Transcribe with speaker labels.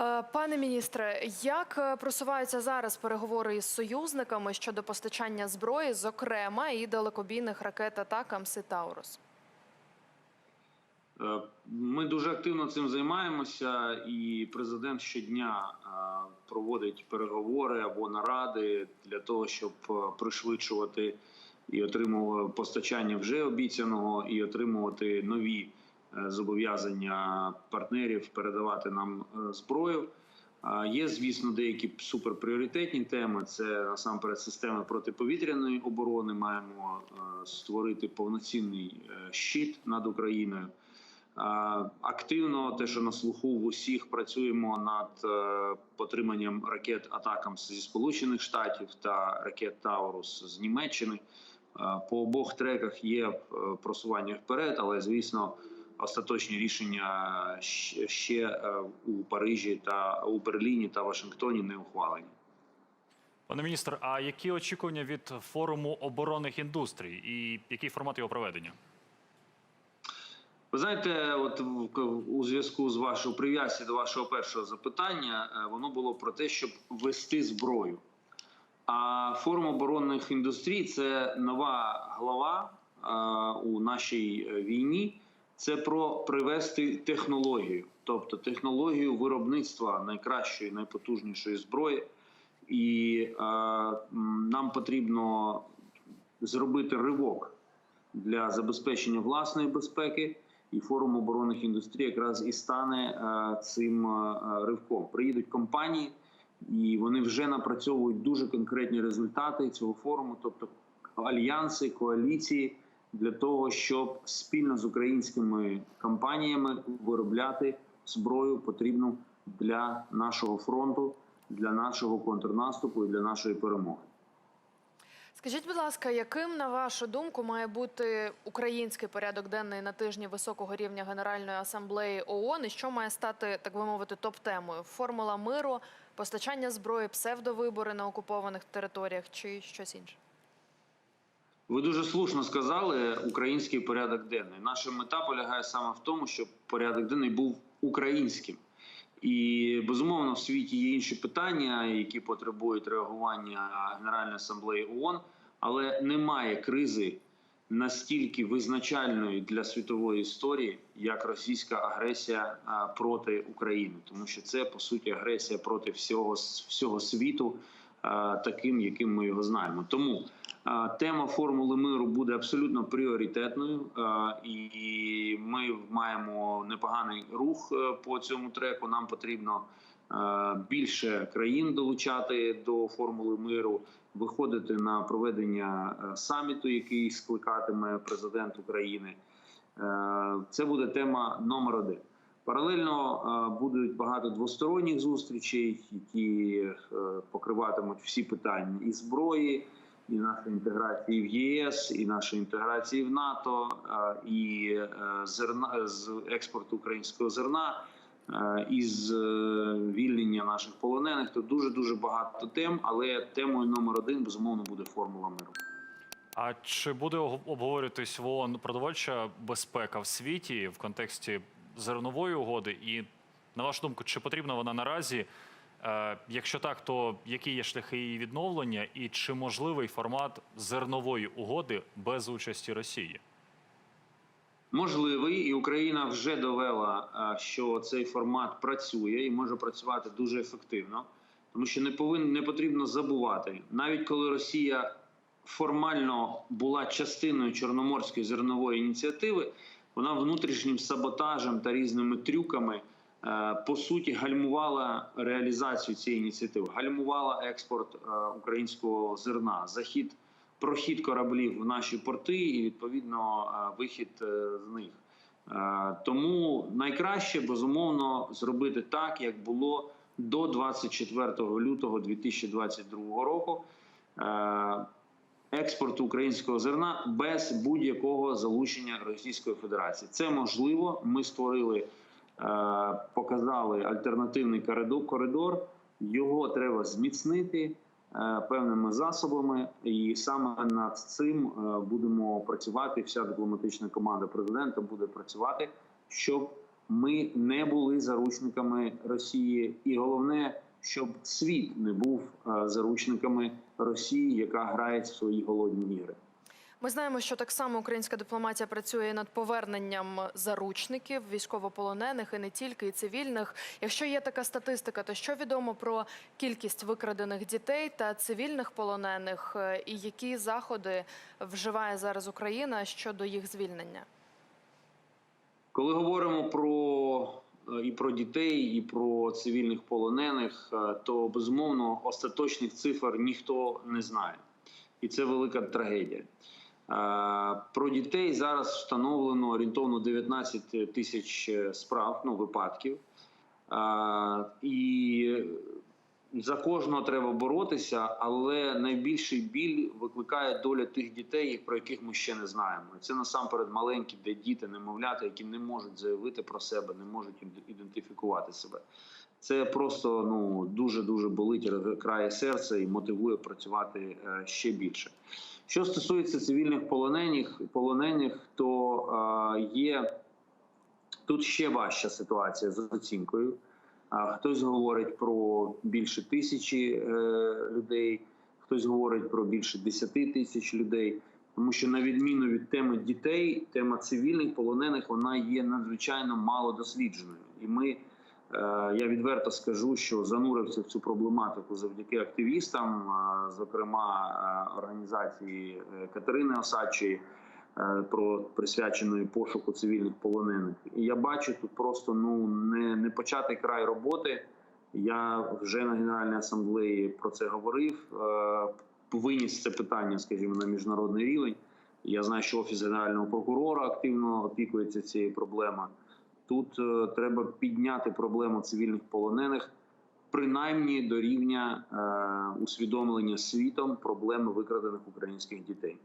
Speaker 1: Е, Пане міністре, як е, просуваються зараз переговори із союзниками щодо постачання зброї, зокрема і далекобійних ракет «Атакамс» і Таурус?
Speaker 2: Е, Ми дуже активно цим займаємося, і президент щодня проводить переговори або наради для того, щоб пришвидшувати і отримувати постачання вже обіцяного, і отримувати нові зобов'язання партнерів передавати нам е, зброю. Є, звісно, деякі суперпріоритетні теми. Це насамперед системи протиповітряної оборони. Маємо е, створити повноцінний е, щит над Україною. Активно, те, що на слуху в усіх працюємо над е, потриманням ракет атакам зі Сполучених Штатів та ракет Таурус з Німеччини. Е, По обох треках є е, просування вперед, але звісно, остаточні рішення ще е, у Парижі та у Берліні та Вашингтоні не ухвалені.
Speaker 3: Пане міністр, а які очікування від форуму оборонних індустрій і який формат його проведення?
Speaker 2: Ви знаєте, от у зв'язку з вашою прив'язці до вашого першого запитання, е, воно було про те, щоб вести зброю. А форум оборонних індустрій це нова глава е, у нашій війні. Це про привести технологію, тобто технологію виробництва найкращої, найпотужнішої зброї. І е, нам потрібно зробити ривок для забезпечення власної безпеки. І форум оборонних індустрій якраз і стане е, цим е, ривком. Приїдуть компанії, і вони вже напрацьовують дуже конкретні результати цього форуму, тобто альянси, коаліції, для того, щоб спільно з українськими компаніями виробляти зброю потрібну для нашого фронту, для нашого контрнаступу і для нашої перемоги.
Speaker 1: Скажіть, будь ласка, яким на вашу думку має бути український порядок денний на тижні високого рівня Генеральної асамблеї ООН і що має стати, так би мовити, топ-темою? Формула миру, постачання зброї, псевдовибори на окупованих територіях чи щось інше?
Speaker 2: Ви дуже слушно сказали український порядок денний. Наша мета полягає саме в тому, щоб порядок денний був українським. І безумовно в світі є інші питання, які потребують реагування Генеральної асамблеї ООН, але немає кризи настільки визначальної для світової історії, як російська агресія проти України, тому що це по суті агресія проти всього всього світу, таким, яким ми його знаємо. Тому тема формули миру буде абсолютно пріоритетною, і ми маємо непоганий рух е, по цьому треку. Нам потрібно е, більше країн долучати до формули миру, виходити на проведення е, саміту, який скликатиме президент України. Це буде тема номер один. Паралельно будуть багато двосторонніх зустрічей, які покриватимуть всі питання і зброї, і нашої інтеграції в ЄС, і нашої інтеграції в НАТО, і е, зерна з експорту українського зерна, е, із е, вільнення наших полонених. То дуже дуже багато тем, але темою номер один безумовно буде формула миру.
Speaker 3: А чи буде обговорюватись в ООН продовольча безпека в світі в контексті зернової угоди? І на вашу думку, чи потрібна вона наразі? Е, Якщо так, то які є шляхи її відновлення, і чи можливий формат зернової угоди без участі Росії?
Speaker 2: Можливий, і Україна вже довела, що цей формат працює і може працювати дуже ефективно, тому що не повинен не потрібно забувати, навіть коли Росія формально була частиною чорноморської зернової ініціативи, вона внутрішнім саботажем та різними трюками е, по суті гальмувала реалізацію цієї ініціативи, гальмувала експорт е, українського зерна, захід прохід кораблів в наші порти і відповідно е, вихід е, з них. Е, Тому найкраще безумовно зробити так, як було до 24 лютого 2022 року. Е, Експорту українського зерна без будь-якого залучення Російської Федерації. Це можливо. Ми створили, е, показали альтернативний коридор-. Його треба зміцнити е, певними засобами, і саме над цим е, будемо працювати. Вся дипломатична команда президента буде працювати, щоб Ми не були заручниками Росії, і головне, щоб світ не був е, заручниками Росії, яка грає в свої голодні ігри.
Speaker 1: Ми знаємо, що так само українська дипломатія працює над поверненням заручників, військовополонених і не тільки і цивільних. Якщо є така статистика, то що відомо про кількість викрадених дітей та цивільних полонених, е, і які заходи вживає зараз Україна щодо їх звільнення?
Speaker 2: Коли говоримо про е, і про дітей, і про цивільних полонених, е, то безумовно остаточних цифр ніхто не знає, і це велика трагедія. Е, Про дітей зараз встановлено орієнтовно 19 тисяч е, справ, ну випадків. Е, І за кожного треба боротися, але найбільший біль викликає доля тих дітей, про яких ми ще не знаємо. Це насамперед маленькі, де діти, немовлята, які не можуть заявити про себе, не можуть ідентифікувати себе. Це просто ну дуже дуже болить крає серця і мотивує працювати е, ще більше. Що стосується цивільних полонених, полонених, то е, є тут ще важча ситуація з оцінкою. А хтось говорить про більше тисячі е, людей, хтось говорить про більше десяти тисяч людей. Тому що на відміну від теми дітей, тема цивільних полонених вона є надзвичайно мало дослідженою. І ми е, я відверто скажу, що занурився в цю проблематику завдяки активістам, е, зокрема е, організації е, Катерини Осадчої е, про присвяченої пошуку цивільних полонених. І я бачу тут просто ну не, не початий край роботи. Я вже на Генеральній асамблеї про це говорив. е, Виніс це питання, скажімо, на міжнародний рівень. Я знаю, що офіс генерального прокурора активно опікується цією проблемою. Тут е, треба підняти проблему цивільних полонених, принаймні до рівня е, усвідомлення світом проблеми викрадених українських дітей.